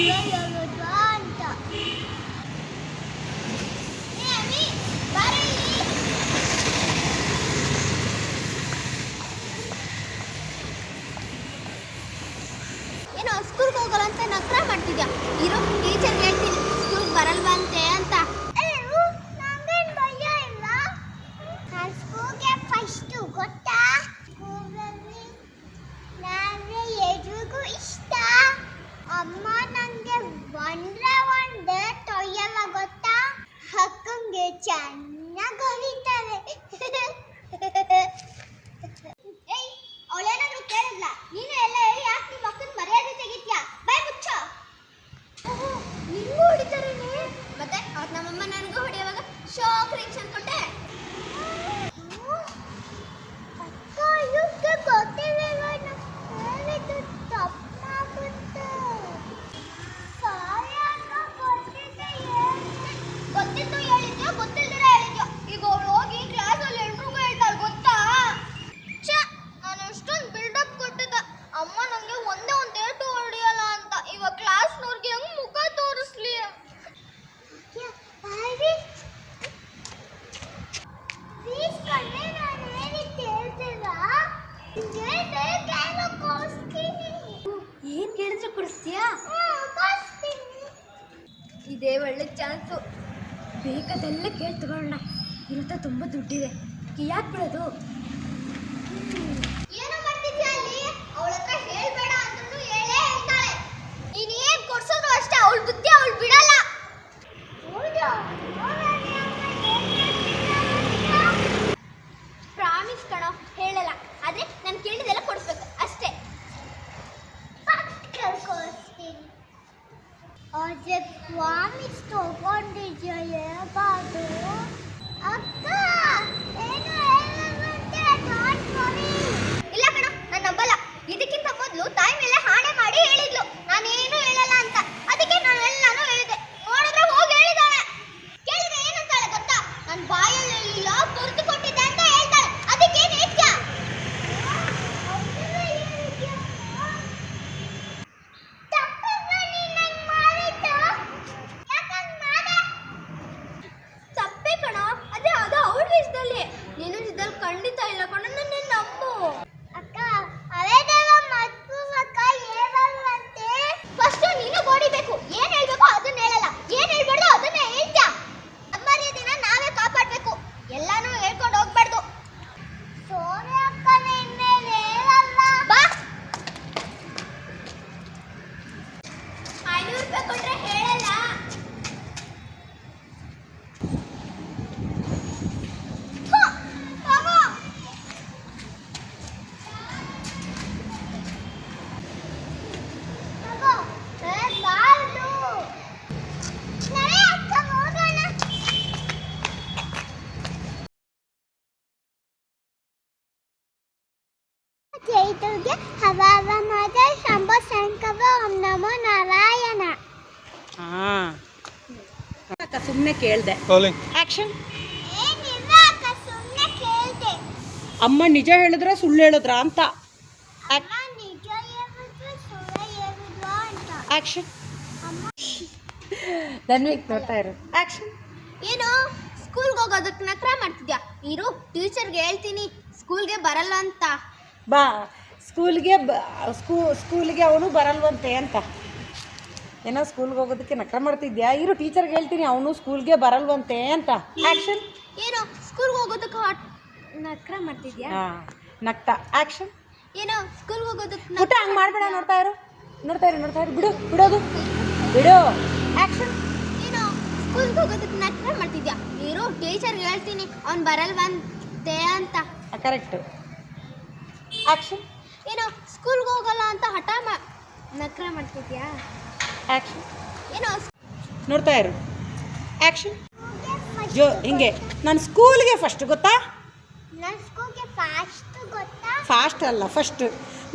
Bier, ಏನ್ ಕೇಳಿದ್ರು ಕೊಡಿಸ್ತೀಯಾ ಇದೇ ಒಳ್ಳೆ ಚಾನ್ಸು. ಬೇಕಾದೆಲ್ಲ ಕೇಳ್ತುಕೊಳ್ಳೋಣ ಇರುತ್ತೆ ತುಂಬ ದುಡ್ಡಿದೆ. ಯಾಕೆ ಬಿಡೋದು? ಚೈತನ್ಯ ಹವಾಮಾನದ ಶಂಭ ಶಂಕವ ಓಂ ನಮೋ ನಾರಾಯಣ. ಆ ಅಕ್ಕ ಸುಮ್ಮನೆ ಕೇಳಿದೆ? ಆಕ್ಷನ್ ಅಮ್ಮ ನಿಜ ಹೇಳಿದ್ರ ಸುಳ್ಳು ಹೇಳಿದ್ರ ಅಂತ. ಧನ್ವಿಕ್ ನೋಡ್ತಾ ಇರು ಆ್ಯಕ್ಷನ್ ಏನು? ಸ್ಕೂಲ್ಗೆ ಹೋಗೋದಕ್ಕೆ ನಕ್ರ ಮಾಡ್ತಿದ್ಯಾ? ಇರು ಟೀಚರ್ಗೆ ಹೇಳ್ತೀನಿ ಸ್ಕೂಲ್ಗೆ ಬರಲ್ಲ ಅಂತ. ಬಾ. ಸ್ಕೂಲ್ಗೆ ಬ ಸ್ಕೂ ಸ್ಕೂಲ್ಗೆ ಅವನು ಬರಲ್ವಂತೆ ಅಂತ. ಏನೋ ಸ್ಕೂಲ್ಗೆ ಹೋಗೋದಕ್ಕೆ ನಕ್ರ ಮಾಡ್ತಿದ್ಯಾ? ಇರು ಟೀಚರ್ಗೆ ಹೇಳ್ತೀನಿ ಅವನು ಸ್ಕೂಲ್ಗೆ ಬರಲ್ವಂತೆ ಅಂತ. ಆ್ಯಕ್ಷನ್ ಏನೋ ಸ್ಕೂಲ್ಗೆ ಹೋಗೋದಕ್ಕೆ ಹಾಟ್ ನಕ್ರ ಮಾಡ್ತಿದ್ಯಾ? ಹಾಂ ನಗ್ತಾ. ಆ್ಯಕ್ಷನ್ ಏನೋ ಸ್ಕೂಲ್ಗೆ ಹೋಗೋದಕ್ಕೆ ಊಟ ಹಂಗೆ ಮಾಡಬೇಡ ನೋಡ್ತಾ ಇರು. ನೋಡ್ತಾ ಇರು ನೋಡ್ತಾ ಇರು. ಬಿಡು ಬಿಡೋದು. ಬಿಡು. ಆ್ಯಕ್ಷನ್ ಏನೋ ಸ್ಕೂಲ್ಗೆ ಹೋಗೋದಕ್ಕೆ ನಕ್ರ ಮಾಡ್ತಿದ್ಯಾ? ಇರು ಟೀಚರ್ಗೆ ಹೇಳ್ತೀನಿ ಅವ್ನು ಬರಲ್ವಂತೆ ಅಂತ. ಕರೆಕ್ಟು ಆ್ಯಕ್ಷನ್ ಏನೋ ಸ್ಕೂಲ್ಗೆ ಹೋಗಲ್ಲ ಅಂತ ಹಠ ಮಾ ನಕ್ರ ಮಾಡ್ತಿದ್ಯಾ? ಆ್ಯಕ್ಷನ್ ಏನೋ ನೋಡ್ತಾ ಇರು. ಆ್ಯಕ್ಷನ್ ಜೋ ಹಿಂಗೆ. ನಾನು ಸ್ಕೂಲ್ಗೆ ಫಸ್ಟ್ ಗೊತ್ತಾ? ನನ್ನ ಸ್ಕೂಲ್ಗೆ ಫಾಸ್ಟ್ ಗೊತ್ತಾ? ಫಾಸ್ಟ್ ಅಲ್ಲ ಫಸ್ಟ್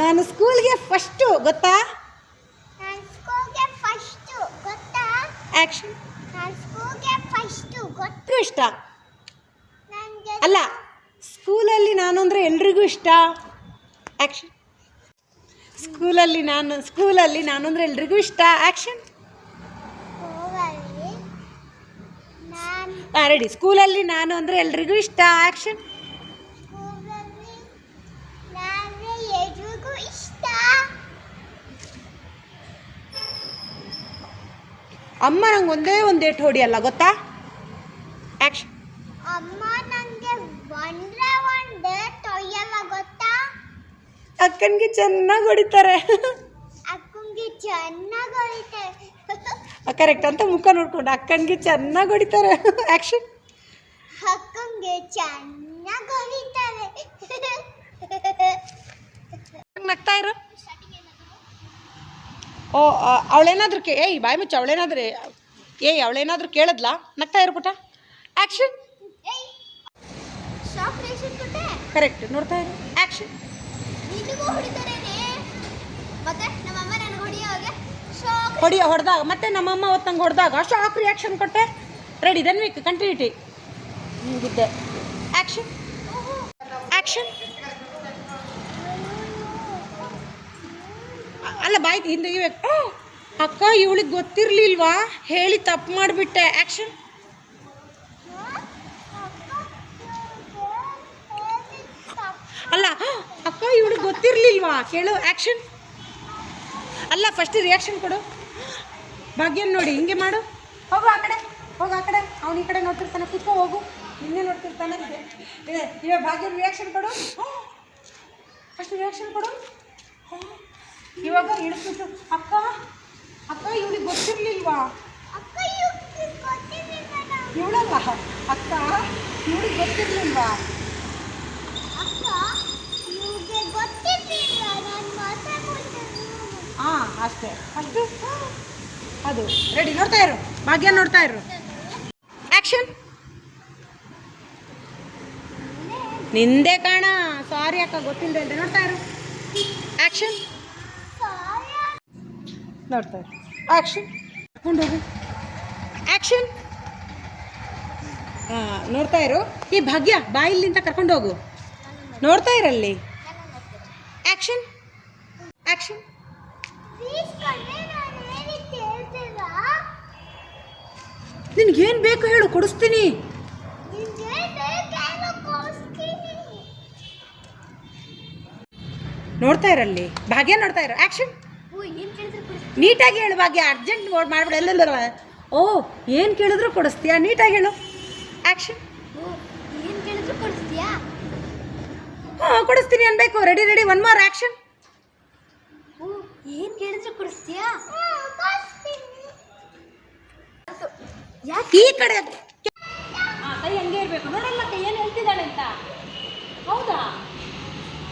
ನಾನು ಸ್ಕೂಲ್ಗೆ ಫಸ್ಟು ಗೊತ್ತಾ? ಆ್ಯಕ್ಷನ್ ಎಲ್ರಿಗೂ ಇಷ್ಟ? ನನಗೆ ಅಲ್ಲ ಸ್ಕೂಲಲ್ಲಿ ನಾನು ಅಂದರೆ ಎಲ್ರಿಗೂ ಇಷ್ಟ? ಆ್ಯಕ್ಷನ್ ಸ್ಕೂಲಲ್ಲಿ ನಾನು ಸ್ಕೂಲಲ್ಲಿ ನಾನು ಅಂದರೆ ಎಲ್ರಿಗೂ ಇಷ್ಟ. ಆ್ಯಕ್ಷನ್ ಹಾಂ ರೆಡಿ ಸ್ಕೂಲಲ್ಲಿ ನಾನು ಅಂದರೆ ಎಲ್ರಿಗೂ ಇಷ್ಟ. ಆ್ಯಕ್ಷನ್ ಅಮ್ಮ ನಂಗೆ ಒಂದೇ ಒಂದು ಏಟು ಹೊಡಿಯಲ್ಲ ಗೊತ್ತಾ ಆ್ಯಕ್ಷನ್ ಅಮ್ಮ ನನಗೆ ಒಂದ್ರೆ ಒಂದೇ ತೊಯ್ಯಲ್ಲ ಗೊತ್ತಾ ಅಕ್ಕನಿಗೆ ಚೆನ್ನಾಗಿ ಹೊಡಿತಾರೆ. ಅಕ್ಕಂಗೆ ಚೆನ್ನಾಗಿ ಹೊಳಿತಾರೆ ಕರೆಕ್ಟ್ ಅಂತ ಮುಖ ನೋಡ್ಕೊಂಡು ಅಕ್ಕನಿಗೆ ಚೆನ್ನಾಗಿ ಹೊಡಿತಾರೆ. ಆ್ಯಕ್ಷನ್ ಅಕ್ಕಂಗೆ ಚೆನ್ನಾಗಿ ಹೊಳಿತಾರೆ ನಗ್ತಾ ಇರು. ಓ ಅವಳೇನಾದ್ರೂ ಕೇ ಏಯ್ ಬಾಯಿ ಮುಚ್ಚ ಅವಳೇನಾದ್ರೂ ಏಯ್ ಅವಳೇನಾದ್ರೂ ಕೇಳಿದ್ಲಾ? ನಗ್ತಾ ಇರು ಪುಟ. ಆ್ಯಕ್ಷನ್ ಕರೆಕ್ಟ್ ನೋಡ್ತಾ ಇರು. ಆ್ಯಕ್ಷನ್ ನಿನಗೂ ಹೊಡಿತಾರೇನೆ ಮತ್ತೆ ನಮ್ಮಮ್ಮ ನನಗೆ ಹೊಡಿಯೋಗೆ ಶಾಕ್ ಹೊಡಿ ಹೊಡೆದಾಗ. ಮತ್ತೆ ನಮ್ಮ ಅಮ್ಮ ಹೊತ್ತಂಗೆ ಹೊಡೆದಾಗ ಶಾಕ್ ರಿಯಾಕ್ಷನ್ ಕೊಟ್ಟೆ. ರೆಡಿ ದೆನ್ ವೀಕ್ ಕಂಟಿನ್ಯೂಟಿ ಮುಗಿದ್ದೆ ಆ್ಯಕ್ಷನ್ ಆ್ಯಕ್ಷನ್ ಅಲ್ಲ, ಬಾಯ್ ಹಿಂದೆ ಅಕ್ಕ, ಇವಳಿಗೆ ಗೊತ್ತಿರಲಿಲ್ವಾ? ಹೇಳಿ ತಪ್ಪು ಮಾಡಿಬಿಟ್ಟೆ. ಆ್ಯಕ್ಷನ್ ಅಲ್ಲ ಅಕ್ಕ ಇವಳು ಗೊತ್ತಿರಲಿಲ್ವಾ? ಕೇಳು ಆ್ಯಕ್ಷನ್ ಅಲ್ಲ ಫಸ್ಟ್ ರಿಯಾಕ್ಷನ್ ಕೊಡು. ಭಾಗ್ಯನ ನೋಡಿ ಹಿಂಗೆ ಮಾಡು. ಹೋಗು ಆ ಕಡೆ ಹೋಗು ಆ ಕಡೆ. ಅವ್ನು ಈ ಕಡೆ ನೋಡ್ತಿರ್ತಾನೆ. ಕೂತ್ಕೋ ಹೋಗು. ನಿನ್ನೆ ನೋಡ್ತಿರ್ತಾನೆ ಇದೆ. ಇವಾಗ ಭಾಗ್ಯ ರಿಯಾಕ್ಷನ್ ಕೊಡು. ಫಸ್ಟ್ ರಿಯಾಕ್ಷನ್ ಕೊಡು. ಇವಾಗ ಇಳಿಸ್ಬಿಟ್ಟು ಅಕ್ಕ ಅಕ್ಕ ಇವಳಿಗೆ ಗೊತ್ತಿರ್ಲಿಲ್ವಾ? ಅಕ್ಕ ಇವ್ರಿಗೆ ಗೊತ್ತಿರ್ಲಿಲ್ಲ ಇವಳಲ್ಲ? ಅಕ್ಕ ಇವಳಿಗೆ ಗೊತ್ತಿರ್ಲಿಲ್ವಾ? ಅಷ್ಟೇ. ಅಷ್ಟು? ಅದು. ರೆಡಿ ನೋಡ್ತಾ ಇರು. ಭಾಗ್ಯ ನೋಡ್ತಾ ಇರು. ಆ್ಯಕ್ಷನ್ ನಿಂದೆ ಕಾಣ. ಸಾರಿ ಅಕ್ಕ ಗೊತ್ತಿಲ್ಲ ಅಂತ ನೋಡ್ತಾ ಇರು. ಆ್ಯಕ್ಷನ್ ನೋಡ್ತಾ ಇರು. ಆ್ಯಕ್ಷನ್ ಹೋಗು ಆ್ಯಕ್ಷನ್ ಹಾಂ, ನೋಡ್ತಾ ಇರು. ಈ ಭಾಗ್ಯ ಬಾಯಿಲಿಂದ ಕರ್ಕೊಂಡೋಗು. ನೋಡ್ತಾ ಇರಲ್ಲಿ ಆ್ಯಕ್ಷನ್ ಆ್ಯಕ್ಷನ್ ಪ್ಲೀಸ್ ಕಣ್ಣೆ ನಾನು ಹೇಳಿದ್ದು ಹೇಳ್ತೀರ ನಿನ್ಗೇನು ಬೇಕು ಹೇಳು ಕೊಡಿಸ್ತೀನಿ. ನೋಡ್ತಾ ಇರಲ್ಲಿ ಭಾಗ್ಯ ನೋಡ್ತಾ ಇರೋ. ಆ್ಯಕ್ಷನ್ ನೀಟಾಗಿ ಹೇಳು ಭಾಗ್ಯ ಅರ್ಜೆಂಟ್ ಮಾಡ್ಬಿಡ. ಎಲ್ಲ ಓ ಏನು ಕೇಳಿದ್ರು ಕೊಡಿಸ್ತೀಯಾ? ನೀಟಾಗಿ ಹೇಳು. ಆ್ಯಕ್ಷನ್ ಹಾಂ ಕೊಡಿಸ್ತೀನಿ ಅನ್ಬೇಕು. Ready ready one more action ಓ ಏನು ಕೇಳಿದ್ರು ಕೊಡಿಸ್ತೀಯಾ ಯಾಕೆ? ಈ ಕಡೆ ಹಾಂ ಕೈ ಹಂಗೆ ಇರಬೇಕು. ನೋಡಲ್ಲ ಕೈ ಏನು ಹೇಳ್ತಿದ್ದಾಳೆ ಅಂತ? ಹೌದಾ?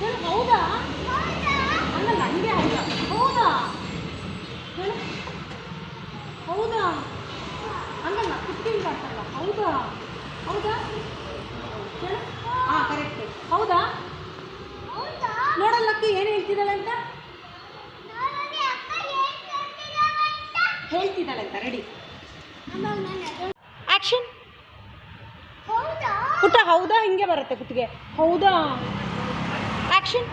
ಹೇಳು ಹೌದಾ? ಹಂಗಲ್ಲ ಹಂಗೆ ಹೌದಾ ಹೌದಾ? ಹೇಳು. ಹೌದಾ? ಹಂಗಲ್ಲ ಕುತ್ಕಿಂತ ಅಂತಲ್ಲ ಹೌದಾ? ಹೌದಾ? ಹೇಳು. ಹಾಂ ಕರೆಕ್ಟ್ ಹೌದಾ? ನೋಡಲ್ಲಕ್ಕೆ ಏನು ಹೇಳ್ತಿದ್ದಾಳೆ ಅಂತ? Ready action. ಪುಟ್ಟ ಹೌದಾ ಹಿಂಗೆ ಬರುತ್ತೆ ಕುತ್ತಿಗೆ ಹೌದಾ? ಆಕ್ಷನ್.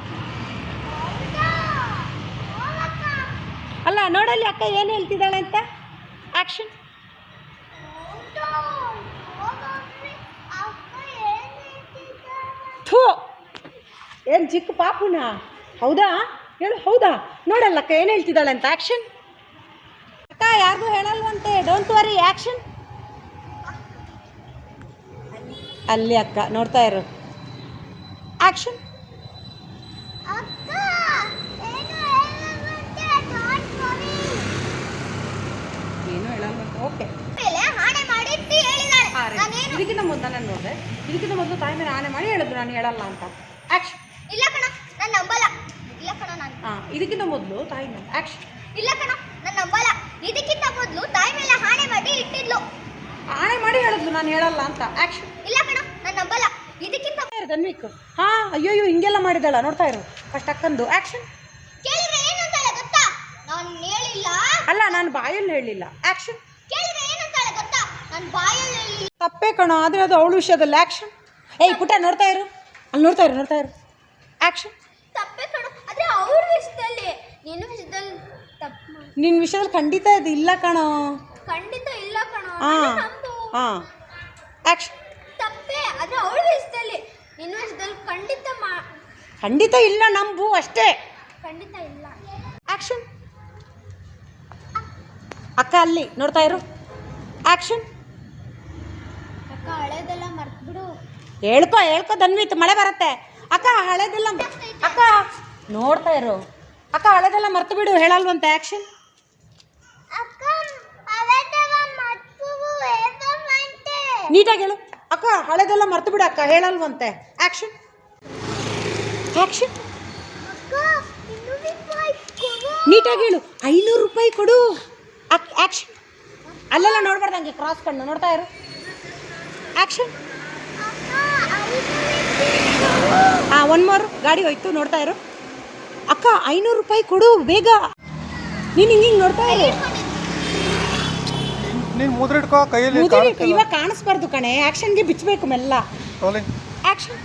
ಅಲ್ಲ ನೋಡಲ್ಲಿ ಅಕ್ಕ ಏನು ಹೇಳ್ತಿದ್ದಾಳೆ ಅಂತ? ಆಕ್ಷನ್. ಥೂ. ಏನು ಚಿಕ್ಕ ಪಾಪುನಾ? ಹೌದಾ? ಹೇಳು ಹೌದಾ? ನೋಡಲ್ಲ ಅಕ್ಕ ಏನು ಹೇಳ್ತಿದ್ದಾಳೆ ಅಂತ? ಆಕ್ಷನ್. ಅಕ್ಕ ಯಾರಿಗೂ ಹೇಳಲ್ವಂತೆ? ಡೋಂಟ್ ವರಿ ಆಕ್ಷನ್ ಅಲ್ಲಿ ಅಕ್ಕ ನೋಡ್ತಾ ಇರು. ಆಕ್ಷನ್ ಏನು ಹೇಳಲ್ವಂತೆ? ಓಕೆ ಇದಕ್ಕಿಂತ ಮೊದಲು ನಾನು ನೋಡಿದೆ. ಇದಕ್ಕಿಂತ ಮೊದಲು ತಾಯಿ ಮೇಲೆ ಆನೆ ಮಾಡಿ ಹೇಳಿದ್ರು ನಾನು ಹೇಳಲ್ಲ ಅಂತ. ಆ್ಯಕ್ಷನ್ ಇಲ್ಲ ಕಣ ನಾನು ನಂಬಲ್ಲ. ಇಲ್ಲ ಕಣ ನಾನು. ಹಾಂ ಇದಕ್ಕಿಂತ ಮೊದಲು ತಾಯಿ ಮೇಲೆ ಆ್ಯಕ್ಷನ್ ಇಲ್ಲ ಕಣ. ನಂಬಲ್ಲ. ಇದಕ್ಕಿಂತ ಮೊದಲು ತಾಯಿ ಮೇಲೆ ಹಾಣೆ ಮಾಡಿ ಇಟ್ಟಿದ್ಲು. ಹಾಣೆ ಮಾಡಿ ಹೇಳಿದ್ಲು ನಾನು ಹೇಳಲ್ಲ ಅಂತ. ಆಕ್ಷನ್ ಇಲ್ಲ ಕಣ ನಾನು ನಂಬಲ್ಲ. ಇದಕ್ಕಿಂತ ಧನ್ವಿಕ್ ಹಾಂ ಅಯ್ಯೋ ಹಿಂಗೆಲ್ಲ ಮಾಡಿದಳ ನೋಡ್ತಾ ಇರು. ಫಸ್ಟ್ ಅಕ್ಕಂದು. ಆಕ್ಷನ್ ಕೇಳಿದ್ರೆ ಏನು ಅಂತಾಳೆ ಗೊತ್ತಾ? ನಾನು ಹೇಳಿಲ್ಲ. ಅಲ್ಲ ನಾನು ಬಾಯಲ್ಲಿ ಹೇಳಿಲ್ಲ. ಆಕ್ಷನ್ ಕೇಳಿದ್ರೆ ಏನು ಅಂತಾಳೆ ಗೊತ್ತಾ? ನಾನು ಬಾಯಲ್ಲಿ ಹೇಳಿಲ್ಲ. ತಪ್ಪೇ ಕಣ ಆದರೆ ಅದು ಅವಳ ವಿಷಯದಲ್ಲಿ ಆಕ್ಷನ್ ಏಯ್ ಪುಟ್ಟ ನೋಡ್ತಾ ಇರು. ಅಲ್ಲಿ ನೋಡ್ತಾ ಇರು ನೋಡ್ತಾ ಇರು. ಆಕ್ಷನ್ ತಪ್ಪೇ ಕಣ ಆದ್ರೆ ಅವ್ರ ವಿಷಯದಲ್ಲಿ ನಿನ್ನ ವಿಷಯದಲ್ಲಿ ನಿನ್ನ ವಿಷಯದಲ್ಲಿ ಖಂಡಿತ ಇದು ಇಲ್ಲ ಕಣೋ. ಖಂಡಿತ ಇಲ್ಲ ಕಣೋ. ಹಾಂ ಹಾಂ ತಪ್ಪೇ ಅದು ಅವಳ ವಿಷಯದಲ್ಲಿ ನಿನ್ನ ವಿಷಯದಲ್ಲಿ ಖಂಡಿತ ಮಾ ಖಂಡಿತ ಇಲ್ಲ ನಂಬು ಅಷ್ಟೇ. ಖಂಡಿತ ಇಲ್ಲ. ಆ್ಯಕ್ಷನ್ ಅಕ್ಕ ಅಲ್ಲಿ ನೋಡ್ತಾ ಇರು. ಆ್ಯಕ್ಷನ್ ಅಕ್ಕ ಹಳೇದೆಲ್ಲ ಮರ್ತ್ಬಿಡು. ಹೇಳ್ಕೊ ಹೇಳ್ಕೊ ದನ್ವಿತ್ ಮಳೆ ಬರುತ್ತೆ. ಅಕ್ಕ ಹಳೇದೆಲ್ಲ ಅಕ್ಕ ನೋಡ್ತಾ ಇರು. ಅಕ್ಕ ಹಳೆದೆಲ್ಲ ಮರ್ತು ಬಿಡು ಹೇಳಲ್ವಂತೆ ಹೇಗಂತೆ ನೀಟಾಗಿ ಹೇಳು. ಅಕ್ಕ ಹಳೆದೆಲ್ಲ ಮರ್ತು ಬಿಡು ಅಕ್ಕ ಹೇಳಲ್ವಂತೆ. ರೂಪಾಯಿ ಕೊಡು. ನೀಟಾಗಿ ಹೇಳು. ಐನೂರು ರೂಪಾಯಿ ಕೊಡು. ಆಕ್ಷನ್ ಅಲ್ಲೆಲ್ಲ ನೋಡ್ಬಾರ್ದು ಹಂಗೆ ಕ್ರಾಸ್ ಕಣ್ಣು ನೋಡ್ತಾ ಇರು. ಆಕ್ಷನ್ ಹಾಂ ಒನ್ ಮೋರ್ ಗಾಡಿ ಹೋಯ್ತು ನೋಡ್ತಾ ಇರು. ಅಕ್ಕ ಐನೂರು ರೂಪಾಯಿ ಕೊಡು ಬೇಗ. ನೀನು ಹಿಂಗೆ ಹಿಂಗೆ ನೋಡ್ತಾ ಇರು. ನೀನು ಕೈಯಲ್ಲಿ ಮುದುರಿ ಇವಾಗ ಕಾಣಿಸ್ಬಾರ್ದು ಕಣೆ. ಆ್ಯಕ್ಷನ್ಗೆ ಬಿಚ್ಚಬೇಕು ಮೆಲ್ಲ. Action action